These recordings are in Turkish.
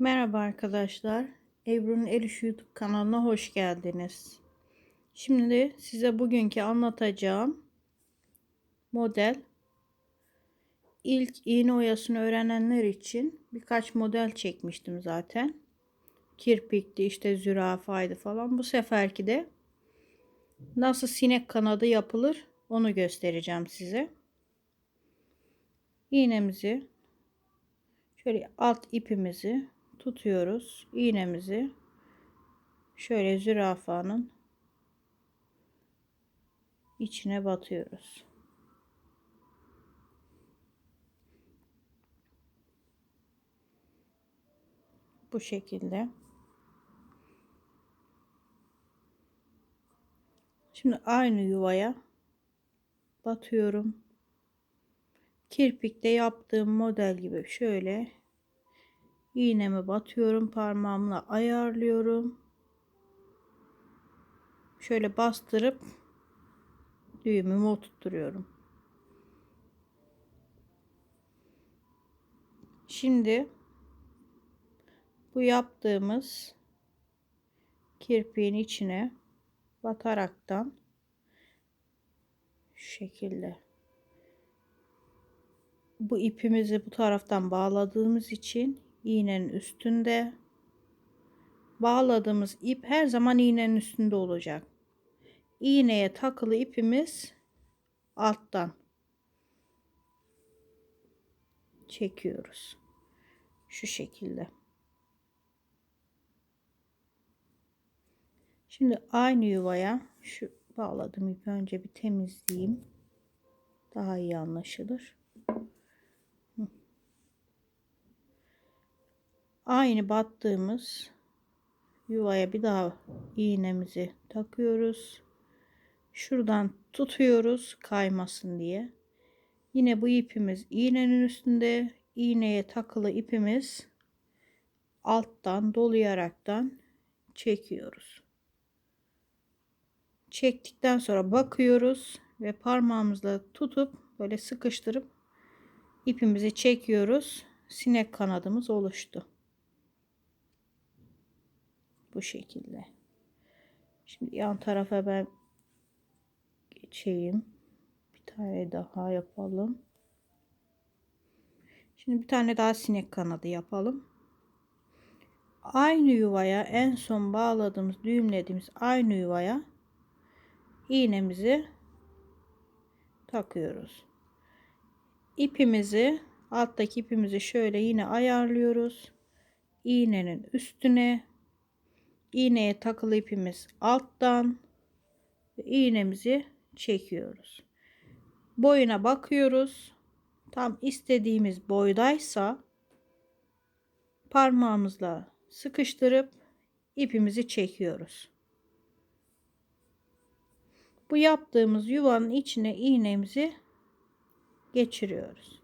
Merhaba arkadaşlar. Ebru'nun El YouTube kanalına hoş geldiniz. Şimdi size bugünkü anlatacağım model ilk iğne oyasını öğrenenler için birkaç model çekmiştim zaten. Kirpikti işte zürafaydı falan. Bu seferki de nasıl sinek kanadı yapılır onu göstereceğim size. İğnemizi şöyle alt ipimizi tutuyoruz. iğnemizi şöyle zürafanın içine batıyoruz. Bu şekilde. Şimdi aynı yuvaya batıyorum. Kirpikte yaptığım model gibi şöyle iğnemi batıyorum parmağımla ayarlıyorum. Şöyle bastırıp düğümümü oturtuyorum. Şimdi bu yaptığımız kirpiğin içine bataraktan şu şekilde bu ipimizi bu taraftan bağladığımız için iğnenin üstünde bağladığımız ip her zaman iğnenin üstünde olacak. İğneye takılı ipimiz alttan çekiyoruz. Şu şekilde. Şimdi aynı yuvaya şu bağladığım ipi önce bir temizleyeyim. Daha iyi anlaşılır. Aynı battığımız yuvaya bir daha iğnemizi takıyoruz. Şuradan tutuyoruz kaymasın diye. Yine bu ipimiz iğnenin üstünde. iğneye takılı ipimiz alttan dolayaraktan çekiyoruz. Çektikten sonra bakıyoruz ve parmağımızla tutup böyle sıkıştırıp ipimizi çekiyoruz. Sinek kanadımız oluştu. Bu şekilde. Şimdi yan tarafa ben geçeyim. Bir tane daha yapalım. Şimdi bir tane daha sinek kanadı yapalım. Aynı yuvaya en son bağladığımız, düğümlediğimiz aynı yuvaya iğnemizi takıyoruz. İpimizi alttaki ipimizi şöyle yine ayarlıyoruz. İğnenin üstüne iğneye takılı ipimiz alttan iğnemizi çekiyoruz. Boyuna bakıyoruz. Tam istediğimiz boydaysa parmağımızla sıkıştırıp ipimizi çekiyoruz. Bu yaptığımız yuvanın içine iğnemizi geçiriyoruz.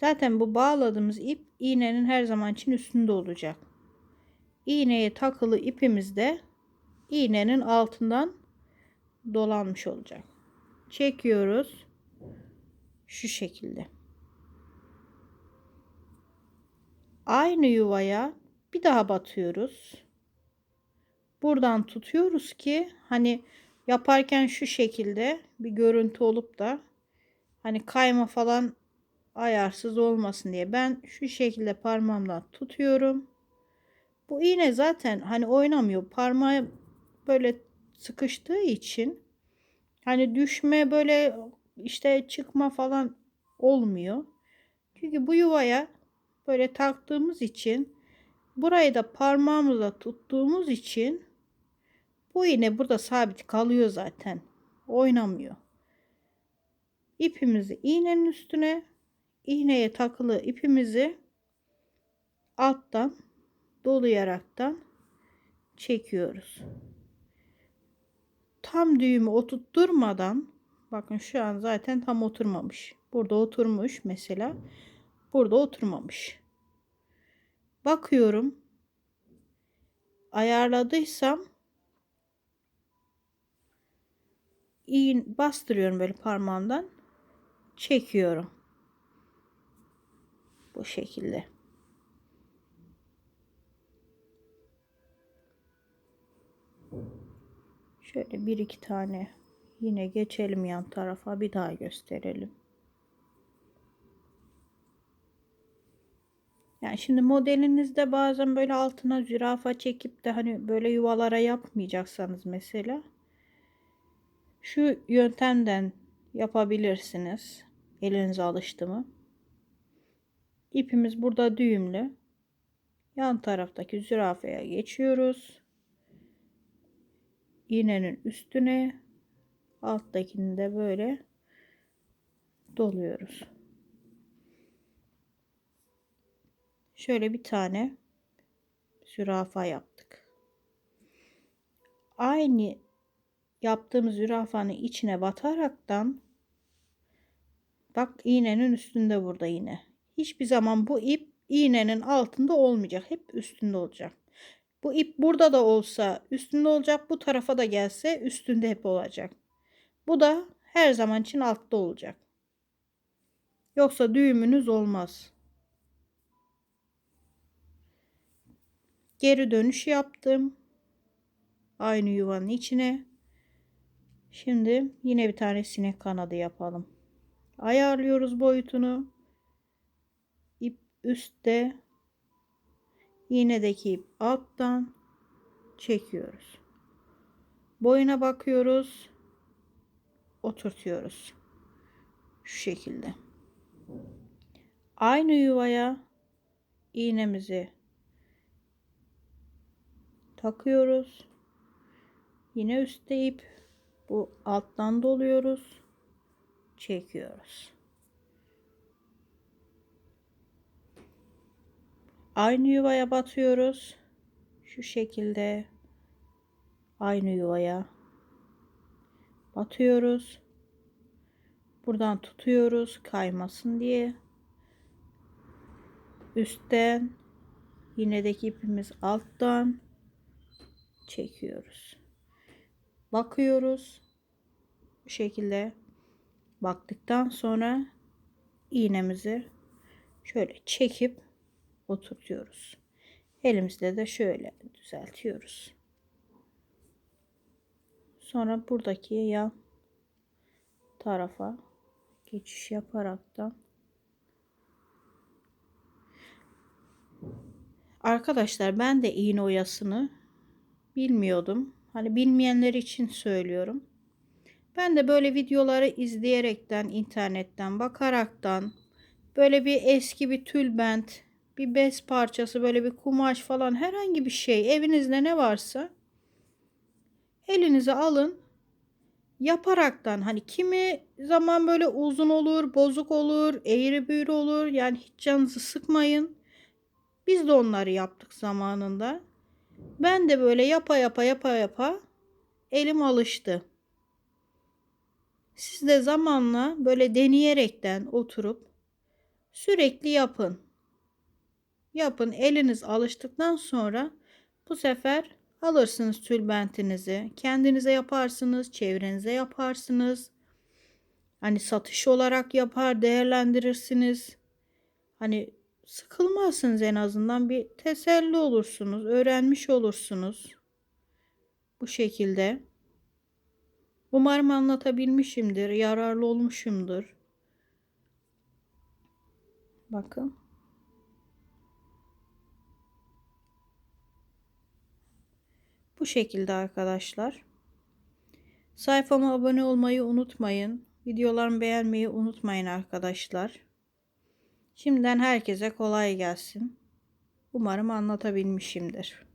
Zaten bu bağladığımız ip iğnenin her zaman için üstünde olacak iğneye takılı ipimiz de iğnenin altından dolanmış olacak. Çekiyoruz. Şu şekilde. Aynı yuvaya bir daha batıyoruz. Buradan tutuyoruz ki hani yaparken şu şekilde bir görüntü olup da hani kayma falan ayarsız olmasın diye ben şu şekilde parmağımdan tutuyorum. Bu iğne zaten hani oynamıyor. Parmağı böyle sıkıştığı için hani düşme böyle işte çıkma falan olmuyor. Çünkü bu yuvaya böyle taktığımız için burayı da parmağımızla tuttuğumuz için bu iğne burada sabit kalıyor zaten. Oynamıyor. İpimizi iğnenin üstüne iğneye takılı ipimizi alttan dolayaraktan çekiyoruz. Tam düğümü oturtturmadan bakın şu an zaten tam oturmamış. Burada oturmuş mesela. Burada oturmamış. Bakıyorum. Ayarladıysam iyi bastırıyorum böyle parmağımdan. Çekiyorum. Bu şekilde. Şöyle bir iki tane yine geçelim yan tarafa bir daha gösterelim. Yani şimdi modelinizde bazen böyle altına zürafa çekip de hani böyle yuvalara yapmayacaksanız mesela şu yöntemden yapabilirsiniz. Elinize alıştı mı? İpimiz burada düğümlü. Yan taraftaki zürafaya geçiyoruz. İğnenin üstüne alttakini de böyle doluyoruz. Şöyle bir tane zürafa yaptık. Aynı yaptığımız zürafanın içine bataraktan bak iğnenin üstünde burada yine. Hiçbir zaman bu ip iğnenin altında olmayacak. Hep üstünde olacak. Bu ip burada da olsa üstünde olacak. Bu tarafa da gelse üstünde hep olacak. Bu da her zaman için altta olacak. Yoksa düğümünüz olmaz. Geri dönüş yaptım. Aynı yuvanın içine. Şimdi yine bir tane sinek kanadı yapalım. Ayarlıyoruz boyutunu. İp üstte. İğnedeki ip alttan çekiyoruz. Boyuna bakıyoruz. Oturtuyoruz. Şu şekilde. Aynı yuvaya iğnemizi takıyoruz. Yine üstte ip bu alttan doluyoruz. Çekiyoruz. Aynı yuvaya batıyoruz. Şu şekilde aynı yuvaya batıyoruz. Buradan tutuyoruz kaymasın diye. Üstten iğnedeki ipimiz alttan çekiyoruz. Bakıyoruz. Bu şekilde baktıktan sonra iğnemizi şöyle çekip oturtuyoruz. Elimizde de şöyle düzeltiyoruz. Sonra buradaki yan tarafa geçiş yaparaktan Arkadaşlar ben de iğne oyasını bilmiyordum. Hani bilmeyenler için söylüyorum. Ben de böyle videoları izleyerekten, internetten bakaraktan böyle bir eski bir tülbent, bir bez parçası, böyle bir kumaş falan herhangi bir şey evinizde ne varsa elinize alın. Yaparaktan hani kimi zaman böyle uzun olur, bozuk olur, eğri büğrü olur. Yani hiç canınızı sıkmayın. Biz de onları yaptık zamanında. Ben de böyle yapa yapa yapa yapa elim alıştı. Siz de zamanla böyle deneyerekten oturup sürekli yapın. Yapın eliniz alıştıktan sonra bu sefer alırsınız tülbentinizi. Kendinize yaparsınız, çevrenize yaparsınız. Hani satış olarak yapar, değerlendirirsiniz. Hani sıkılmazsınız en azından bir teselli olursunuz, öğrenmiş olursunuz. Bu şekilde. Umarım anlatabilmişimdir, yararlı olmuşumdur. Bakın. Şekilde arkadaşlar. Sayfama abone olmayı unutmayın. Videolarımı beğenmeyi unutmayın arkadaşlar. Şimdiden herkese kolay gelsin. Umarım anlatabilmişimdir.